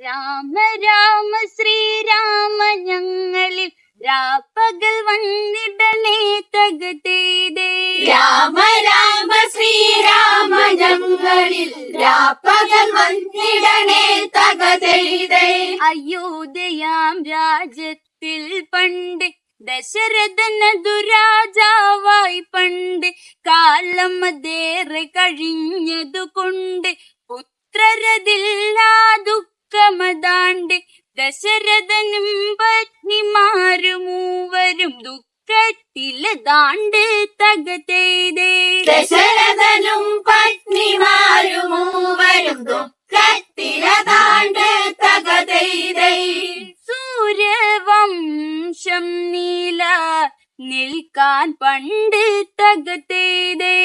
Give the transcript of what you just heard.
രാമ രാമ ശ്രീരാമ ഞങ്ങളിൽ രാപ്പകൽ വന്നിടണേ തകതേതേ രാമ രാമ ശ്രീരാമ ഞങ്ങളിൽ രാപ്പകൽ വന്നിടണേ തകതെയ്തേ അയോധ്യയാം രാജ്യത്തിൽ പണ്ട് ദശരഥന ദുരാജാവായി പണ്ട് കാലമതേറെ കഴിഞ്ഞതുകൊണ്ട് പുത്രരതില്ല ദശരഥനും പത്നിമാരും മൂവരും ദുഃഖത്തിൽ താണ്ട് തകതെയ്തേ ദശരഥനും പത്നിമാരും മൂവരും ദുഃഖത്തിൽ താണ്ട് തകതെയ്തേ സൂര്യവംശം നീല നിൽക്കാൻ പണ്ട് തകതെയ്തേ